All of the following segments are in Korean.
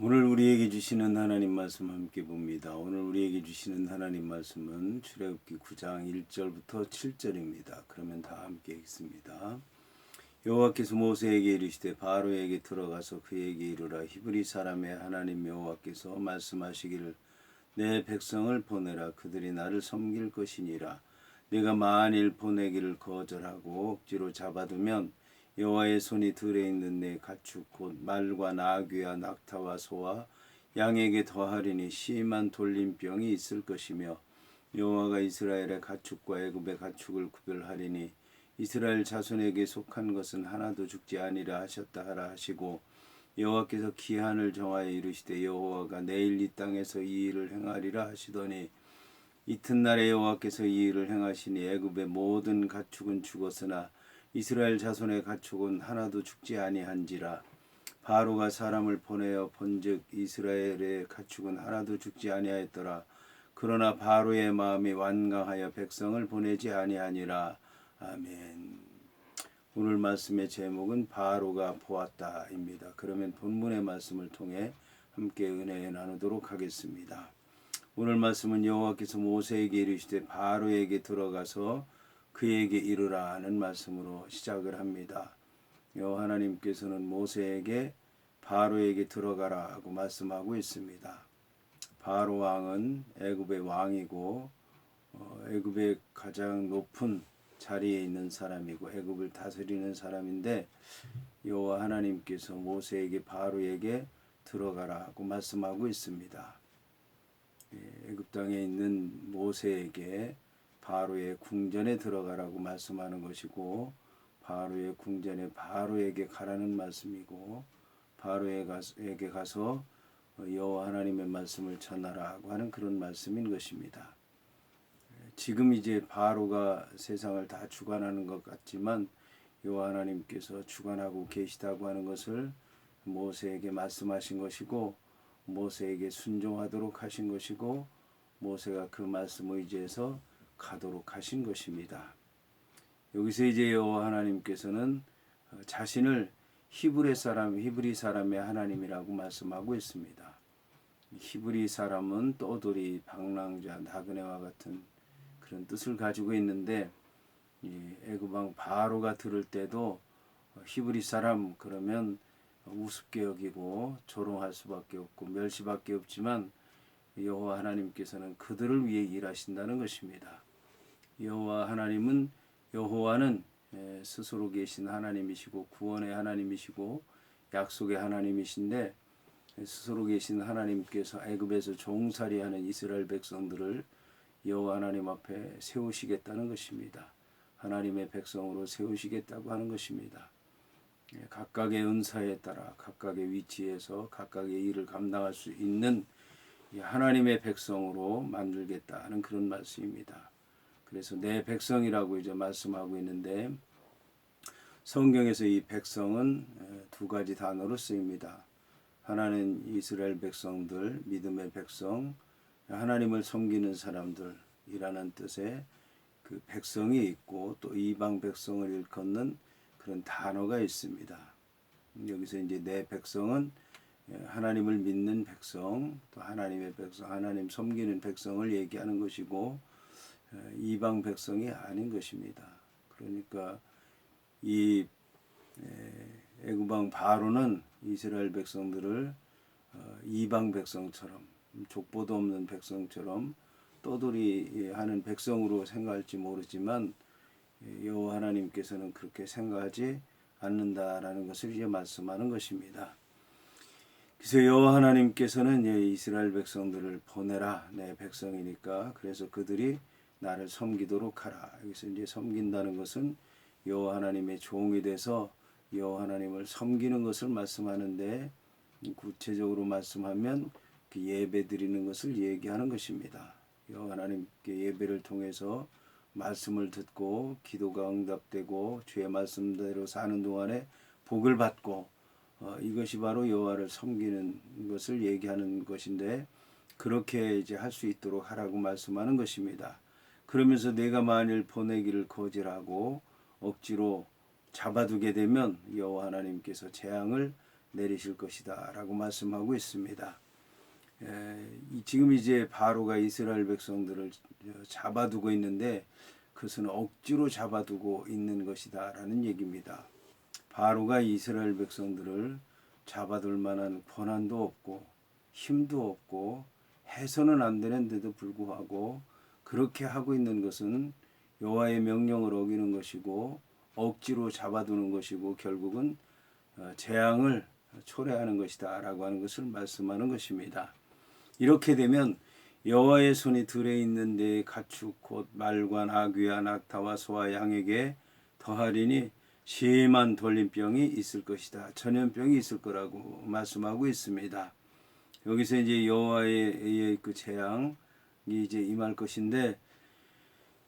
오늘 우리에게 주시는 하나님 말씀 함께 봅니다. 오늘 우리에게 주시는 하나님 말씀은 출애굽기 9장 1절부터 7절입니다. 그러면 다 함께 읽습니다. 여호와께서 모세에게 이르시되 바로에게 들어가서 그에게 이르라 히브리 사람의 하나님 여호와께서 말씀하시기를 내 백성을 보내라 그들이 나를 섬길 것이니라 내가 만일 보내기를 거절하고 억지로 잡아두면 여호와의 손이 들에 있는 내 가축 곧 말과 나귀와 낙타와 소와 양에게 더하리니 심한 돌림병이 있을 것이며 여호와가 이스라엘의 가축과 애굽의 가축을 구별하리니 이스라엘 자손에게 속한 것은 하나도 죽지 아니라 하셨다 하라 하시고 여호와께서 기한을 정하여 이르시되 여호와가 내일 이 땅에서 이 일을 행하리라 하시더니 이튿날에 여호와께서 이 일을 행하시니 애굽의 모든 가축은 죽었으나 이스라엘 자손의 가축은 하나도 죽지 아니한지라. 바로가 사람을 보내어 본즉 이스라엘의 가축은 하나도 죽지 아니하였더라. 그러나 바로의 마음이 완강하여 백성을 보내지 아니하니라. 아멘. 오늘 말씀의 제목은 바로가 보았다입니다. 그러면 본문의 말씀을 통해 함께 은혜 나누도록 하겠습니다. 오늘 말씀은 여호와께서 모세에게 이르시되 바로에게 들어가서 그에게 이르라는 말씀으로 시작을 합니다. 하나님께서는 모세에게 바로에게 들어가라고 말씀하고 있습니다. 바로 왕은 애굽의 왕이고 어, 애굽의 가장 높은 자리에 있는 사람이고 애굽을 다스리는 사람인데 여호와 하나님께서 모세에게 바로에게 들어가라고 말씀하고 있습니다. 예, 애굽 땅에 있는 모세에게 바로의 궁전에 들어가라고 말씀하는 것이고 바로의 궁전에 바로에게 가라는 말씀이고 바로에게 가서 여호와 하나님의 말씀을 전하라고 하는 그런 말씀인 것입니다. 지금 이제 바로가 세상을 다 주관하는 것 같지만 여호와 하나님께서 주관하고 계시다고 하는 것을 모세에게 말씀하신 것이고 모세에게 순종하도록 하신 것이고 모세가 그 말씀 의지해서 가도록 하신 것입니다. 여기서 이제 여호와 하나님께서는 어, 자신을 히브리 사람, 히브리 사람의 하나님이라고 말씀하고 있습니다. 히브리 사람은 떠돌이, 방랑자, 나그네와 같은 그런 뜻을 가지고 있는데 애굽왕 바로가 들을 때도 어, 히브리 사람 그러면 우습게 여기고 조롱할 수밖에 없고 멸시밖에 없지만 여호와 하나님께서는 그들을 위해 일하신다는 것입니다. 여호와 하나님은 여호와는 스스로 계신 하나님이시고 구원의 하나님이시고 약속의 하나님이신데 스스로 계신 하나님께서 애굽에서 종살이하는 이스라엘 백성들을 여호와 하나님 앞에 세우시겠다는 것입니다. 하나님의 백성으로 세우시겠다고 하는 것입니다. 각각의 은사에 따라 각각의 위치에서 각각의 일을 감당할 수 있는 하나님의 백성으로 만들겠다는 그런 말씀입니다. 그래서 내 백성이라고 이제 말씀하고 있는데 성경에서 이 백성은 두 가지 단어로 쓰입니다. 하나는 이스라엘 백성들, 믿음의 백성, 하나님을 섬기는 사람들이라는 뜻의 그 백성이 있고 또 이방 백성을 일컫는 그런 단어가 있습니다. 여기서 이제 내 백성은 하나님을 믿는 백성, 또 하나님의 백성, 하나님 섬기는 백성을 얘기하는 것이고 이방 백성이 아닌 것입니다. 그러니까 이 애굽왕 바로는 이스라엘 백성들을 어, 이방 백성처럼 족보도 없는 백성처럼 떠돌이 하는 백성으로 생각할지 모르지만 여호와 하나님께서는 그렇게 생각하지 않는다라는 것을 이제 말씀하는 것입니다. 그래서 여호와 하나님께서는 이스라엘 백성들을 보내라 내 백성이니까 그래서 그들이 나를 섬기도록 하라. 여기서 이제 섬긴다는 것은 여호와 하나님의 종이 돼서 여호와 하나님을 섬기는 것을 말씀하는데 구체적으로 말씀하면 그 예배 드리는 것을 얘기하는 것입니다. 여호와 하나님께 예배를 통해서 말씀을 듣고 기도가 응답되고 주의 말씀대로 사는 동안에 복을 받고 어, 이것이 바로 여호와를 섬기는 것을 얘기하는 것인데 그렇게 이제 할 수 있도록 하라고 말씀하는 것입니다. 그러면서 내가 만일 보내기를 거절하고 억지로 잡아두게 되면 여호와 하나님께서 재앙을 내리실 것이다라고 말씀하고 있습니다. 에, 이- 지금 이제 바로가 이스라엘 백성들을 잡아두고 있는데 그것은 억지로 잡아두고 있는 것이다라는 얘기입니다. 바로가 이스라엘 백성들을 잡아둘 만한 권한도 없고 힘도 없고 해서는 안 되는데도 불구하고 그렇게 하고 있는 것은 여호와의 명령을 어기는 것이고 억지로 잡아두는 것이고 결국은 어, 재앙을 초래하는 것이다라고 하는 것을 말씀하는 것입니다. 이렇게 되면 여호와의 손이 들에 있는 내 가축 곧 말과 나귀와 낙타와 소와 양에게 더하리니 심한 돌림병이 있을 것이다. 전염병이 있을 거라고 말씀하고 있습니다. 여기서 이제 여호와의 그 재앙이 이제 임할 것인데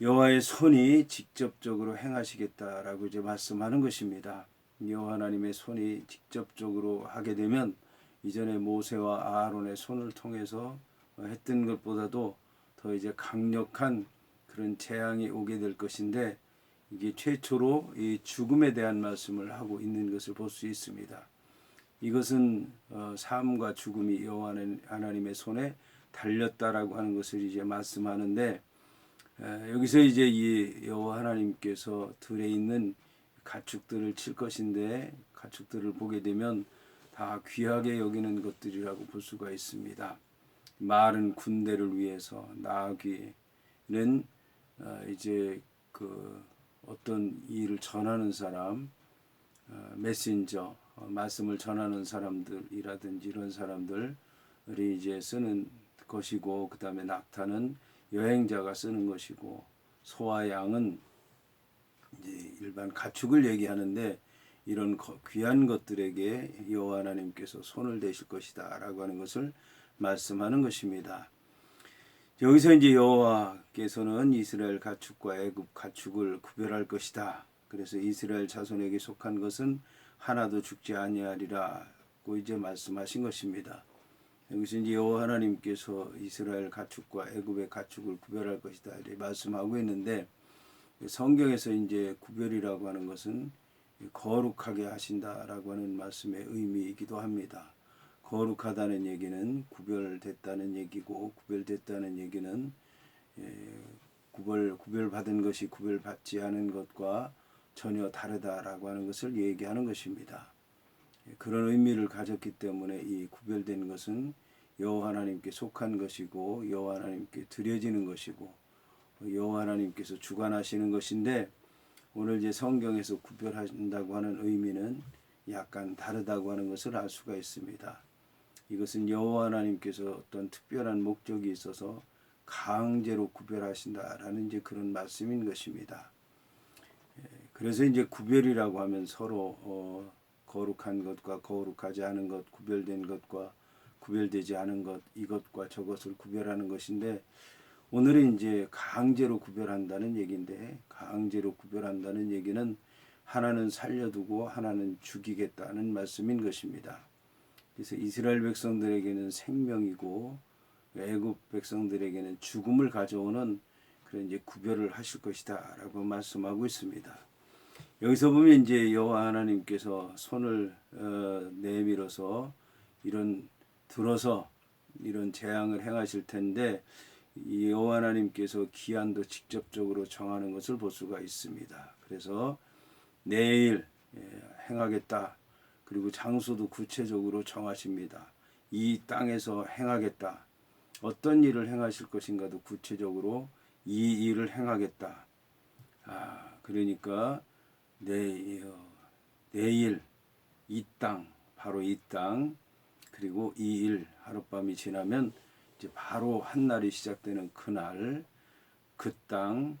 여호와의 손이 직접적으로 행하시겠다라고 이제 말씀하는 것입니다. 여호와 하나님의 손이 직접적으로 하게 되면 이전에 모세와 아론의 손을 통해서 했던 것보다도 더 이제 강력한 그런 재앙이 오게 될 것인데 이게 최초로 이 죽음에 대한 말씀을 하고 있는 것을 볼 수 있습니다. 이것은 어, 삶과 죽음이 여호와 하나님의 손에 달렸다라고 하는 것을 이제 말씀하는데 에, 여기서 이제 이 여호와 하나님께서 들에 있는 가축들을 칠 것인데 가축들을 보게 되면 다 귀하게 여기는 것들이라고 볼 수가 있습니다. 말은 군대를 위해서 나귀는 어, 이제 그 어떤 일을 전하는 사람 어, 메신저 어, 말씀을 전하는 사람들이라든지 이런 사람들이 이제 쓰는 것이고 그 다음에 낙타는 여행자가 쓰는 것이고 소와 양은 이제 일반 가축을 얘기하는데 이런 거- 귀한 것들에게 여호와 하나님께서 손을 대실 것이다라고 하는 것을 말씀하는 것입니다. 여기서 이제 여호와께서는 이스라엘 가축과 애굽 가축을 구별할 것이다. 그래서 이스라엘 자손에게 속한 것은 하나도 죽지 아니하리라고 이제 말씀하신 것입니다. 여기서 이제 여호와 하나님께서 이스라엘 가축과 애굽의 가축을 구별할 것이다 이렇게 말씀하고 있는데 성경에서 이제 구별이라고 하는 것은 거룩하게 하신다라고 하는 말씀의 의미이기도 합니다. 거룩하다는 얘기는 구별됐다는 얘기고 구별됐다는 얘기는 예, 구별 구별받은 것이 구별받지 않은 것과 전혀 다르다라고 하는 것을 얘기하는 것입니다. 예, 그런 의미를 가졌기 때문에 이 구별된 것은 여호와 하나님께 속한 것이고 여호와 하나님께 드려지는 것이고 여호와 하나님께서 주관하시는 것인데 오늘 이제 성경에서 구별한다고 하는 의미는 약간 다르다고 하는 것을 알 수가 있습니다. 이것은 여호와 하나님께서 어떤 특별한 목적이 있어서 강제로 구별하신다라는 이제 그런 말씀인 것입니다. 예, 그래서 이제 구별이라고 하면 서로 어, 거룩한 것과 거룩하지 않은 것, 구별된 것과 구별되지 않은 것, 이것과 저것을 구별하는 것인데 오늘은 이제 강제로 구별한다는 얘기인데 강제로 구별한다는 얘기는 하나는 살려두고 하나는 죽이겠다는 말씀인 것입니다. 그래서 이스라엘 백성들에게는 생명이고 애굽 백성들에게는 죽음을 가져오는 그런 이제 구별을 하실 것이다라고 말씀하고 있습니다. 여기서 보면 이제 여호와 하나님께서 손을 어, 내밀어서 이런 들어서 이런 재앙을 행하실 텐데 이 여호와 하나님께서 기한도 직접적으로 정하는 것을 볼 수가 있습니다. 그래서 내일 예, 행하겠다. 그리고 장소도 구체적으로 정하십니다. 이 땅에서 행하겠다. 어떤 일을 행하실 것인가도 구체적으로 이 일을 행하겠다. 아, 그러니까 내, 어, 내일 이 땅, 바로 이 땅, 그리고 이 일 하룻밤이 지나면 이제 바로 한 날이 시작되는 그날 그 땅,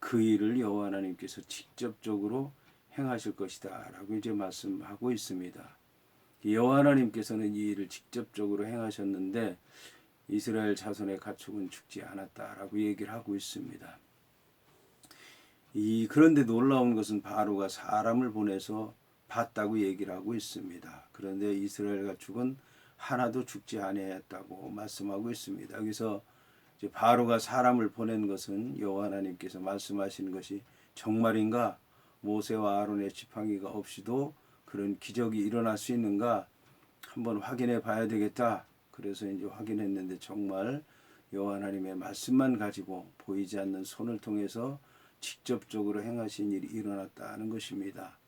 그 일을 여호와 하나님께서 직접적으로 행하실 것이다라고 이제 말씀하고 있습니다. 여호와 하나님께서는 이 일을 직접적으로 행하셨는데 이스라엘 자손의 가축은 죽지 않았다라고 얘기를 하고 있습니다. 이 그런데 놀라운 것은 바로가 사람을 보내서 봤다고 얘기를 하고 있습니다. 그런데 이스라엘 가축은 하나도 죽지 아니했다고 말씀하고 있습니다. 여기서 바로가 사람을 보낸 것은 여호와 하나님께서 말씀하신 것이 정말인가 모세와 아론의 지팡이가 없이도 그런 기적이 일어날 수 있는가 한번 확인해 봐야 되겠다. 그래서 이제 확인했는데 정말 여호와 하나님의 말씀만 가지고 보이지 않는 손을 통해서 직접적으로 행하신 일이 일어났다는 것입니다.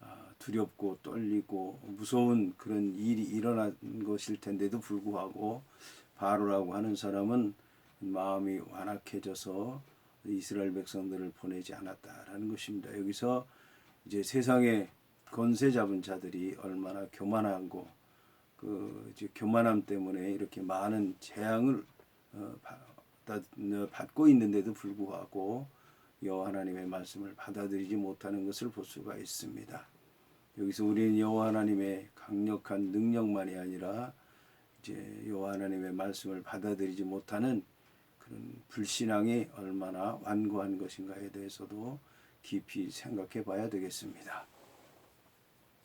아, 두렵고 떨리고 무서운 그런 일이 일어난 것일 텐데도 불구하고 바로라고 하는 사람은 마음이 완악해져서 이스라엘 백성들을 보내지 않았다라는 것입니다. 여기서 이제 세상에 권세 잡은 자들이 얼마나 교만하고 그 이제 교만함 때문에 이렇게 많은 재앙을 어, 어, 받고 있는데도 불구하고 여호와 하나님의 말씀을 받아들이지 못하는 것을 볼 수가 있습니다. 여기서 우리는 여호와 하나님의 강력한 능력만이 아니라 이제 여호와 하나님의 말씀을 받아들이지 못하는 그런 불신앙이 얼마나 완고한 것인가에 대해서도 깊이 생각해 봐야 되겠습니다.